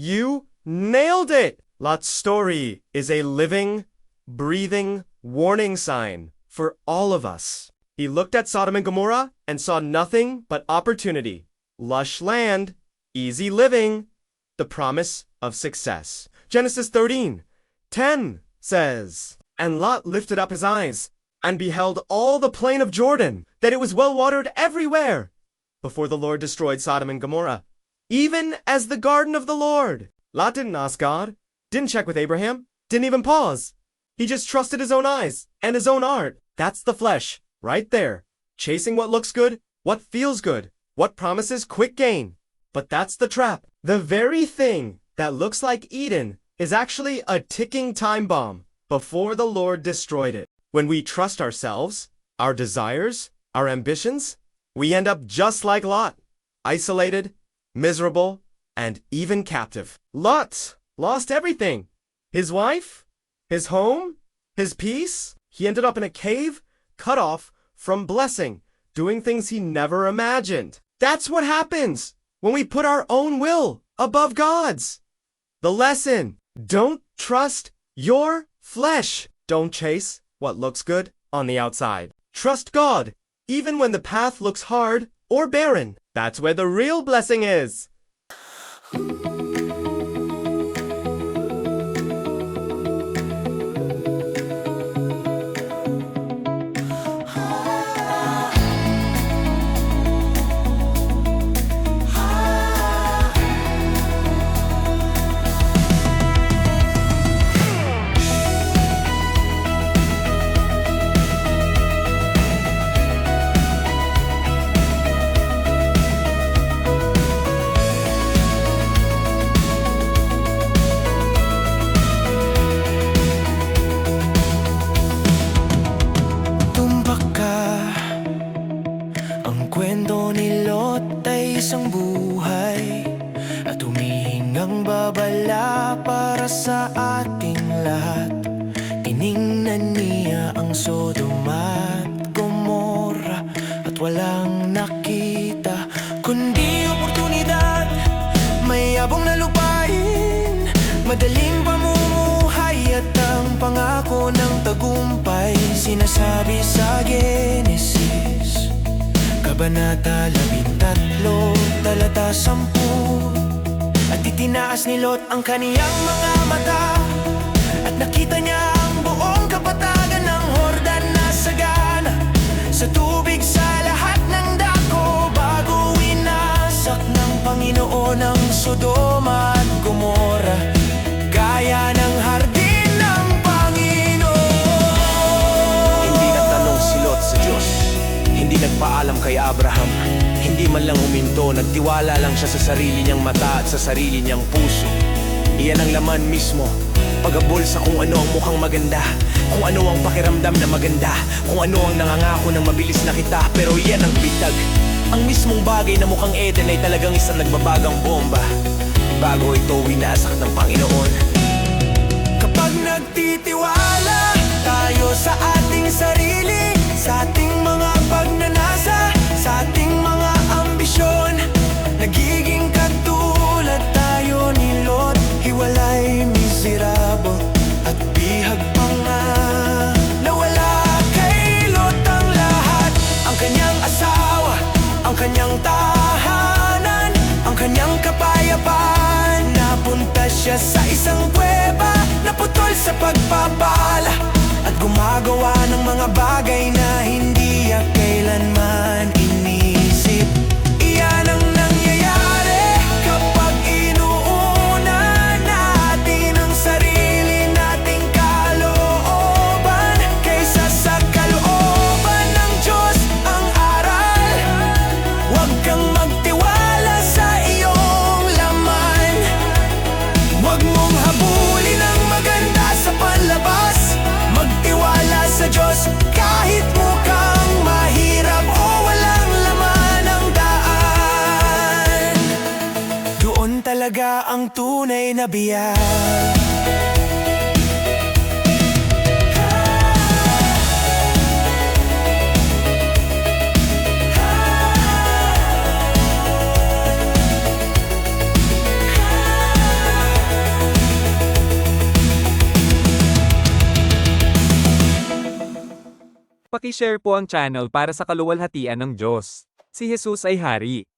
You nailed it! Lot's story is a living, breathing warning sign for all of us. He looked at Sodom and Gomorrah and saw nothing but opportunity, lush land, easy living, the promise of success. Genesis 13, 10 says, And Lot lifted up his eyes and beheld all the plain of Jordan, that it was well watered everywhere, before the Lord destroyed Sodom and Gomorrah, even as the garden of the Lord. Lot didn't ask God, didn't check with Abraham, didn't even pause. He just trusted his own eyes and his own art. That's the flesh, right there. Chasing what looks good, what feels good, what promises quick gain. But that's the trap. The very thing that looks like Eden is actually a ticking time bomb before the Lord destroyed it. When we trust ourselves, our desires, our ambitions, we end up just like Lot, isolated, miserable, and even captive. Lot lost everything. His wife, his home, his peace. He ended up in a cave, cut off from blessing, doing things he never imagined. That's what happens when we put our own will above God's. The lesson don't trust your flesh. Don't chase what looks good on the outside. Trust God, even when the path looks hard or barren. That's where the real blessing is. Kwento ni Lot ay isang buhay At humihingang babala para sa ating lahat. Tiningnan niya ang Sodom at Gomorra At walang nakita Kundi oportunidad. May abong na lupain Madaling pamumuhay At ang pangako ng tagumpay. Sinasabi sa Genesis Kabanata 13, talata 10 At itinaas ni Lot ang kaniyang mga mata. At nakita niya ang buong kapatagan ng Hordan na sagana. Sa tubig sa lahat ng dako Bago winasak ng Panginoon ang Sodoma at Gomorra kay Abraham. Hindi man lang huminto Nagtiwala lang siya sa sarili niyang mata At sa sarili niyang puso. Iyan ang laman mismo Pagabol sa kung ano ang mukhang maganda Kung ano ang pakiramdam na maganda Kung ano ang nangangako ng mabilis na kita. Pero iyan ang bitag. Ang mismong bagay na mukhang Eden Ay talagang isang nagbabagang bomba. Bago ito winasak ng Panginoon. Kapag nagtitiwala tayo sa ating sarili siya sa isang kuweba Naputol sa pagpapala At gumagawa ng mga bagay na ang tunay na biyag Pakishare po ang channel para sa kaluwalhatian ng Diyos. Si Jesus ay hari.